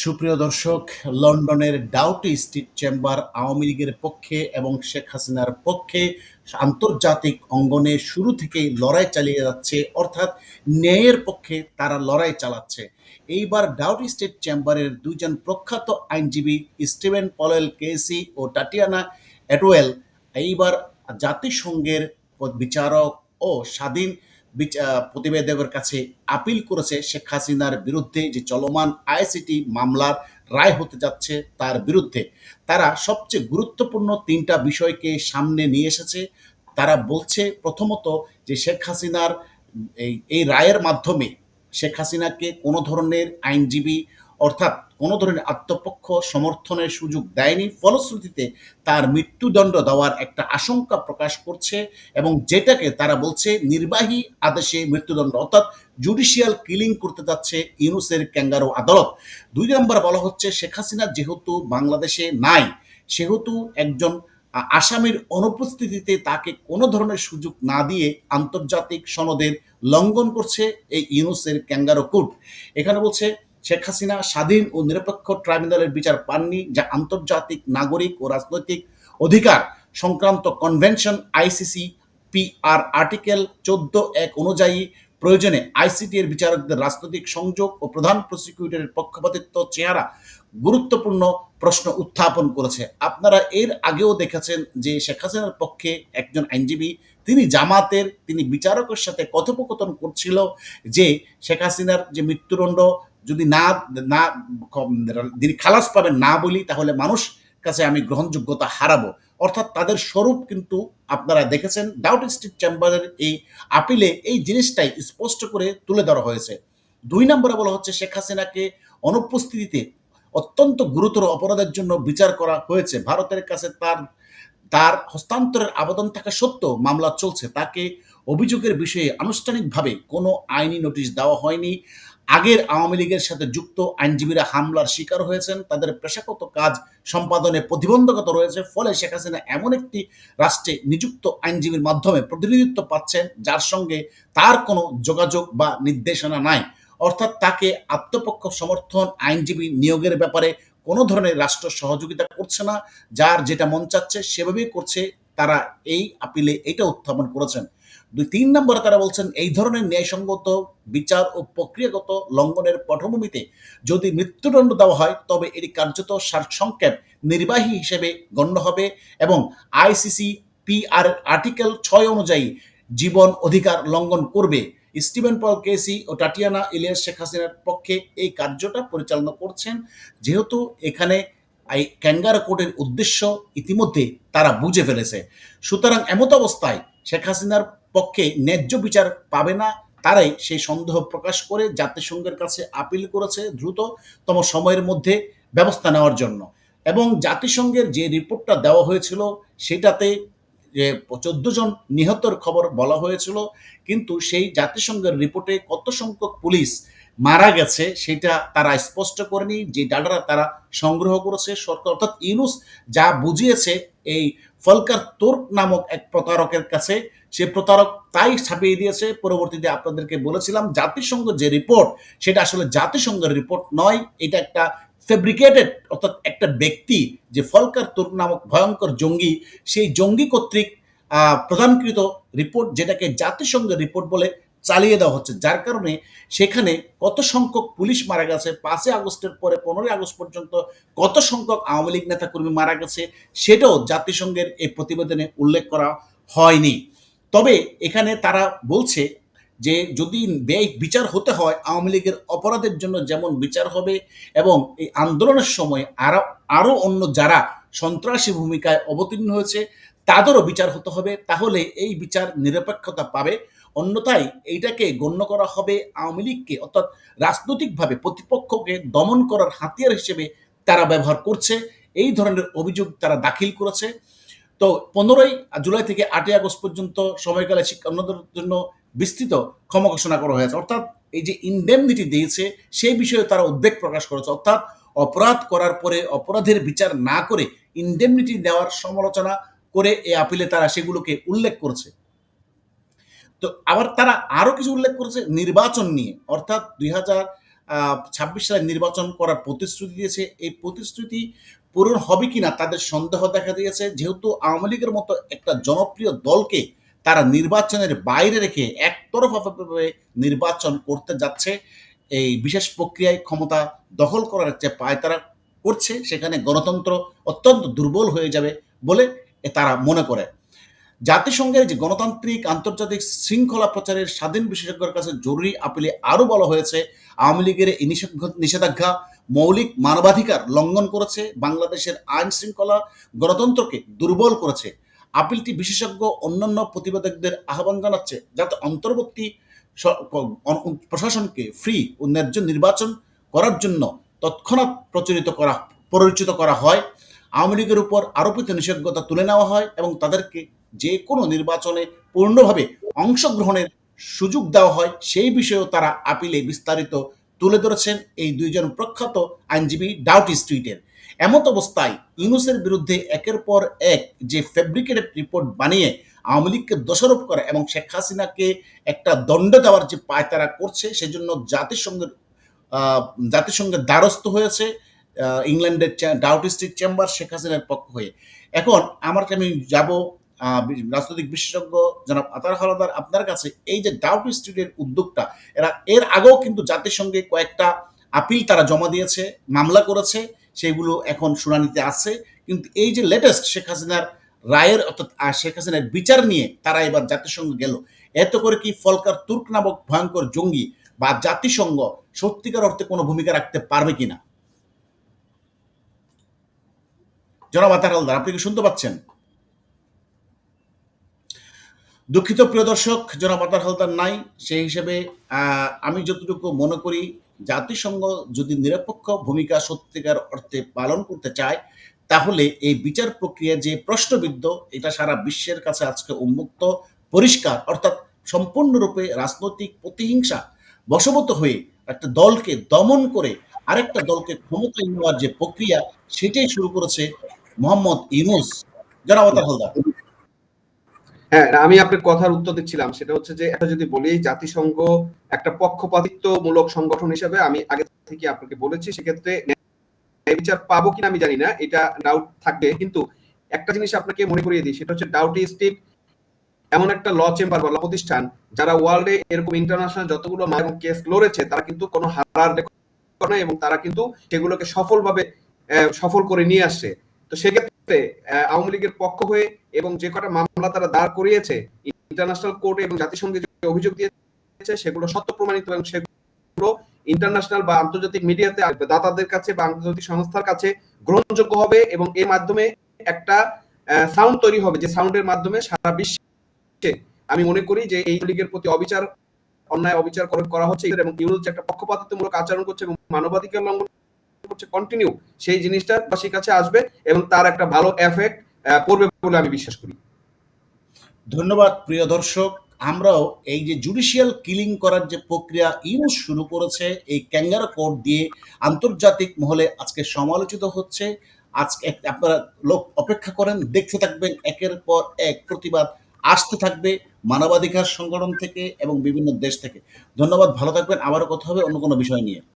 সুপ্রিয় দর্শক, লন্ডনের ডাউটি স্ট্রিট চেম্বার আওয়ামী লীগের পক্ষে এবং শেখ হাসিনার পক্ষে আন্তর্জাতিক অঙ্গনে শুরু থেকেই লড়াই চালিয়ে যাচ্ছে, অর্থাৎ ন্যায়ের পক্ষে তারা লড়াই চালাচ্ছে। এইবার ডাউটি স্টেট চেম্বারের দুইজন প্রখ্যাত আইনজীবী স্টিভেন পলেল, কেসি ও টাটিয়ানা অ্যাটওয়েল এইবার জাতিসংঘের বিচারক ও স্বাধীন প্রতিবেদকের কাছে আপিল করেছে শেখ হাসিনার বিরুদ্ধে যে চলমান আইসিটি মামলার রায় হতে যাচ্ছে তার বিরুদ্ধে। তারা সবচেয়ে গুরুত্বপূর্ণ তিনটা বিষয়কে সামনে নিয়ে এসেছে। তারা বলছে প্রথমত যে শেখ হাসিনার এই রায়ের মাধ্যমে শেখ হাসিনাকে কোনো ধরনের আইনজীবী অর্থাৎ কোনো ধরনের আত্মপক্ষ সমর্থনের সুযোগ দেয়নি, ফলশ্রুতিতে তার মৃত্যুদণ্ড দেওয়ার একটা আশঙ্কা প্রকাশ করছে এবং যেটাকে তারা বলছে নির্বাহী আদেশে মৃত্যুদণ্ড, অর্থাৎ জুডিশিয়াল কিলিং করতে যাচ্ছে ইউনুসের ক্যাঙ্গারো আদালত। দুই নম্বর বলা হচ্ছে শেখ হাসিনা যেহেতু বাংলাদেশে নাই, সেহেতু একজন আসামির অনুপস্থিতিতে তাকে কোনো ধরনের সুযোগ না দিয়ে আন্তর্জাতিক সনদের লঙ্ঘন করছে এই ইউনুসের ক্যাঙ্গারো কোর্ট। এখানে বলছে শেখ হাসিনা স্বাধীন ও নিরপেক্ষ ট্রাইব্যুনালের বিচার পাননি, যা আন্তর্জাতিক নাগরিক ও রাজনৈতিক অধিকার সংক্রান্ত কনভেনশন, আইসিসি, পিআর আর্টিকেল চোদ্দ এক অনুযায়ী প্রয়োজনে আইসিটি এর বিচারকদের রাজনৈতিক সংযোগ ও প্রধান প্রসিকিউটরের পক্ষপাতিত্ব চেহারা গুরুত্বপূর্ণ প্রশ্ন উত্থাপন করেছে। আপনারা এর আগেও দেখেছেন যে শেখ হাসিনার পক্ষে একজন আইনজীবী, তিনি জামাতের, তিনি বিচারকের সাথে কথোপকথন করছিল যে শেখ হাসিনার যে মৃত্যুদণ্ড যদি না না তিনি খালাস পাবেন না বলি, তাহলে মানুষ কাছে আমি গ্রহণযোগ্যতা হারাবো। অর্থাৎ তাদের স্বরূপ কিন্তু আপনারা দেখেছেন, ডাউট স্ট্রিট চেম্বারের এই আপিলে এই জিনিসটাই স্পষ্ট করে তুলে ধরা হয়েছে। দুই নম্বরে বলা হচ্ছে, শেখ হাসিনাকে অনুপস্থিতিতে অত্যন্ত গুরুতর অপরাধের জন্য বিচার করা হয়েছে। ভারতের কাছে তার তার হস্তান্তরের আবেদন থাকা সত্ত্বেও মামলা চলছে। তাকে অভিযোগের বিষয়ে আনুষ্ঠানিকভাবে কোনো আইনি নোটিশ দেওয়া হয়নি। আগের আওয়ামী লীগের সাথে যুক্ত আইনজীবীরা হামলার শিকার হয়েছেন, তাদের পেশাগত কাজ সম্পাদনে প্রতিবন্ধকতা রয়েছে, ফলে শেখ হাসিনা এমন একটি রাষ্ট্রে নিযুক্ত আইনজীবীর মাধ্যমে প্রতিনিধিত্ব পাচ্ছেন, যার সঙ্গে তার কোনো যোগাযোগ বা নির্দেশনা নাই। অর্থাৎ তাকে আত্মপক্ষ সমর্থন আইনজীবী নিয়োগের ব্যাপারে কোনো ধরনের রাষ্ট্র সহযোগিতা করছে না, যার যেটা মন চাচ্ছে সেভাবেই করছে, তারা এই আপিলে এটা উত্থাপন করেছেন। দুই তিন নম্বরে তারা বলছেন, এই ধরনের ন্যায়সঙ্গত বিচার ও প্রক্রিয়াগত লঙ্ঘনের পটভূমিতে যদি মৃত্যুদণ্ড দেওয়া হয়, তবে এটি কার্যত সারসংক্ষেপ নির্বাহী হিসেবে গণ্য হবে এবং আইসিসি পিআর আর্টিকেল ছয় অনুযায়ী জীবন অধিকার লঙ্ঘন করবে। স্টিভেন পল কেসি ও টাটিয়ানা ইলিয়াস শেখ হাসিনার পক্ষে এই কার্যটা পরিচালনা করছেন। যেহেতু এখানে এই ক্যাঙ্গার কোর্টের উদ্দেশ্য ইতিমধ্যে তারা বুঝে ফেলেছে। সুতরাং এমত অবস্থায় শেখ হাসিনার পক্ষে ন্যায্য বিচার পাবে না, তারাই সেই সন্দেহ প্রকাশ করে জাতিসংঘের কাছে আপিল করেছে দ্রুততম সময়ের মধ্যে ব্যবস্থা নেওয়ার জন্য। এবং জাতিসংঘের যে রিপোর্টটা দেওয়া হয়েছিল, সেটাতে যে চোদ্দ জন নিহতর খবর বলা হয়েছিল, কিন্তু সেই জাতিসংঘের রিপোর্টে কত সংখ্যক পুলিশ মারা গেছে, সেটা তারা স্পষ্ট করেনি। যে ডাটারা তারা সংগ্রহ করেছে সরকার, অর্থাৎ ইউনুস যা বুঝিয়েছে এই ফলকার তোর্ক নামক এক প্রতারকের কাছে, সে প্রতারক তাই ছাপিয়ে দিয়েছে। পরবর্তীতে আপনাদেরকে বলেছিলাম, জাতিসংঘ যে রিপোর্ট সেটা আসলে জাতিসংঘের রিপোর্ট নয়, এটা একটা ফেব্রিকেটেড অর্থাৎ একটা ব্যক্তি, যে ফলকার তুর্ক নামক ভয়ঙ্কর জঙ্গি, সেই জঙ্গি কর্তৃক প্রদানকৃত রিপোর্ট যেটাকে জাতিসংঘের রিপোর্ট বলে চালিয়ে দেওয়া হচ্ছে, যার কারণে সেখানে কত সংখ্যক পুলিশ মারা গেছে, পাঁচই আগস্টের পরে পনেরোই আগস্ট পর্যন্ত কত সংখ্যক আওয়ামী লীগ নেতাকর্মী মারা গেছে, সেটাও জাতিসংঘের এই প্রতিবেদনে উল্লেখ করা হয়নি। তবে এখানে তারা বলছে যে, যদি ব্যয় বিচার হতে হয়, আওয়ামী লীগের অপরাধের জন্য যেমন বিচার হবে এবং এই আন্দোলনের সময় আরও আরও অন্য যারা সন্ত্রাসী ভূমিকায় অবতীর্ণ হয়েছে, তাদেরও বিচার হতে হবে, তাহলে এই বিচার নিরপেক্ষতা পাবে। অন্যথায় এইটাকে গণ্য করা হবে আওয়ামী লীগকে, অর্থাৎ রাজনৈতিকভাবে প্রতিপক্ষকে দমন করার হাতিয়ার হিসেবে তারা ব্যবহার করছে। এই ধরনের অভিযোগ তারা দাখিল করেছে। তো পনেরোই জুলাই থেকে আটই আগস্ট পর্যন্ত সময়কালে শিক্ষার্থীদের জন্য বিস্তৃত ক্ষমা ঘোষণা করা হয়েছে। অর্থাৎ এই যে ইনডেমনিটি দিয়েছে, সেই বিষয়ে তারা উদ্বেগ প্রকাশ করেছে। অর্থাৎ অপরাধ করার পরে অপরাধের বিচার না করে ইনডেমনিটি দেওয়ার সমালোচনা করে এই আপিলে তারা সেগুলোকে উল্লেখ করেছে। তো আবার তারা আরও কিছু উল্লেখ করেছে নির্বাচন নিয়ে অর্থাৎ দুই হাজার ছাব্বিশ সালে নির্বাচন করার প্রতিশ্রুতি দিয়েছে। এই প্রতিশ্রুতি পূরণ হবে কিনা তাদের সন্দেহ দেখা দিয়েছে। যেহেতু আওয়ামী লীগের মতো একটা জনপ্রিয় দলকে তারা নির্বাচনের বাইরে রেখে একতরফাভাবে নির্বাচন করতে যাচ্ছে। এই বিশেষ প্রক্রিয়ায় ক্ষমতা দখল করার যে পায়তারা করছে, সেখানে গণতন্ত্র অত্যন্ত দুর্বল হয়ে যাবে বলে তারা মনে করে। জাতিসংঘের যে গণতান্ত্রিক আন্তর্জাতিক শৃঙ্খলা প্রচারের স্বাধীন বিশেষজ্ঞের কাছে জরুরি আপিলে আরও বলা হয়েছে, আওয়ামী লীগের এই নিষেধ নিষেধাজ্ঞা মৌলিক মানবাধিকার লঙ্ঘন করেছে, বাংলাদেশের আইন-শৃঙ্খলা গণতন্ত্রকে দুর্বল করেছে। আপিলটি বিশেষজ্ঞ অন্যান্য প্রতিবেদকদের আহ্বান জানাচ্ছে যাতে অন্তর্বর্তী প্রশাসনকে ফ্রি ও ন্যায্য নির্বাচন করার জন্য তৎক্ষণাৎ প্রচলিত করা পরিচিত করা হয়। আওয়ামী লীগের উপর আরোপিত নিষেধাজ্ঞা তুলে নেওয়া হয় এবং তাদেরকে যেকোনো নির্বাচনে পূর্ণভাবে অংশগ্রহণের সুযোগ দেওয়া হয়, সেই বিষয়েও তারা আপিলে বিস্তারিত তুলে ধরেছেন এই দুইজন প্রখ্যাত আইনজীবী ডাউটি স্ট্রিটের। এমত অবস্থায় ইউনুসের বিরুদ্ধে একের পর এক যে ফেব্রিকেটেড রিপোর্ট বানিয়ে আওয়ামী লীগকে দোষারোপ করে এবং শেখ হাসিনাকে একটা দণ্ড দেওয়ার যে পায়তারা করছে সেজন্য জাতিসংঘের জাতিসংঘের দ্বারস্থ হয়েছে ইংল্যান্ডের ডাউটি স্ট্রিট চেম্বার শেখ হাসিনার পক্ষ হয়ে। এখন আমার আমি যাব রাজনৈতিক বিশেষজ্ঞ জনাব আতার হাওলাদার আপনার কাছে এই যে ডাউটি স্ট্রিটের উদ্যোগটা এরা এর আগেও কিন্তু জাতিসংঘে কয়েকটা আপিল তারা জমা দিয়েছে, মামলা করেছে, সেগুলো এখন শুনানিতে আছে। কিন্তু এই যে লেটেস্ট শেখ হাসিনার রায়ের অর্থাৎ শেখ হাসিনার বিচার নিয়ে তারা এবার জাতিসংঘ গেল। এত করে কি ফলকার তুর্ক নামক ভয়ঙ্কর জঙ্গি বা জাতিসংঘ সত্যিকার অর্থে কোনো ভূমিকা রাখতে পারবে কিনা? জনাব আতার হালদার আপনি কি শুনতে পাচ্ছেন? দুঃখিত প্রিয় দর্শক, জনাব আতার হাওলাদার নাই। সেই হিসেবে আমি যতটুকু মনে করি জাতিসংঘ যদি নিরপেক্ষ ভূমিকা সত্যিকার অর্থে পালন করতে চায়, তাহলে এই বিচার প্রক্রিয়া যে প্রশ্নবিদ্ধ এটা সারা বিশ্বের কাছে আজকে উন্মুক্ত, পরিষ্কার অর্থাৎ সম্পূর্ণরূপে রাজনৈতিক প্রতিহিংসা বশবর্তী হয়ে একটা দলকে দমন করে আরেকটা দলকে ক্ষমতায় নেওয়ার যে প্রক্রিয়া সেটাই শুরু করেছে মোহাম্মদ ইউনূস। জনাব আতার হাওলাদার। হ্যাঁ, আমি আপনার কথার উত্তর দিচ্ছিলাম। সেটা হচ্ছে যে একটা যদি বলি জাতিসংঘ একটা পক্ষপাতিত্বমূলক সংগঠন হিসেবে আমি আগে থেকে আপনাকে বলেছি সেক্ষেত্রে বিচার পাবো কিনা আমি জানি না। এটা ডাউট থাকবে। কিন্তু একটা জিনিস আপনাকে মনে করিয়ে দিই সেটা হচ্ছে ডাউটি স্ট্রিট এমন একটা ল চেম্বার বা ল প্রতিষ্ঠান যারা ওয়ার্ল্ডে এরকম ইন্টারন্যাশনাল যতগুলো এবং কেস লড়েছে তারা কিন্তু কোনো হারার রেকর্ড নাই এবং তারা কিন্তু সেগুলোকে সফলভাবে সফল করে নিয়ে আসছে। তো সেক্ষেত্রে আওয়ামী লীগের পক্ষ হয়ে এবং যে কটা মামলা তারা দাঁড় করিয়েছে ইন্টারন্যাশনাল কোর্টে এবং জাতিসংঘে যে অভিযোগ দিয়েছে, সেগুলো সত্য প্রমাণিত এবং সেগুলো ইন্টারন্যাশনাল বা আন্তর্জাতিক মিডিয়াতে দাতাদের কাছে বা আন্তর্জাতিক সংস্থার কাছে গ্রহণযোগ্য হবে এবং এর মাধ্যমে একটা সাউন্ড তৈরি হবে। যে সাউন্ডের মাধ্যমে সারা বিশ্বে আমি মনে করি যে এই লীগের প্রতি অবিচার, অন্যায় অবিচার করা হচ্ছে এবং ইউনূস যে একটা পক্ষপাতিত্বমূলক আচরণ করছে এবং মানবাধিকার লঙ্ঘন করছে কন্টিনিউ সেই জিনিসটা বাসীর কাছে আসবে এবং তার একটা ভালো এফেক্ট পড়বে বলে আমি বিশ্বাস করি। ধন্যবাদ প্রিয় দর্শক। আমরাও এই যে জুডিশিয়াল কিলিং করার যে প্রক্রিয়া ইউনূস শুরু করেছে এই ক্যাঙ্গারু কোর্ট দিয়ে আন্তর্জাতিক মহলে আজকে সমালোচিত হচ্ছে। আজকে আপনারা লোক অপেক্ষা করেন, দেখতে থাকবেন একের পর এক প্রতিবাদ আসতে থাকবে মানবাধিকার সংগঠন থেকে এবং বিভিন্ন দেশ থেকে। ধন্যবাদ, ভালো থাকবেন। আবারও কথা হবে অন্য কোনো বিষয় নিয়ে।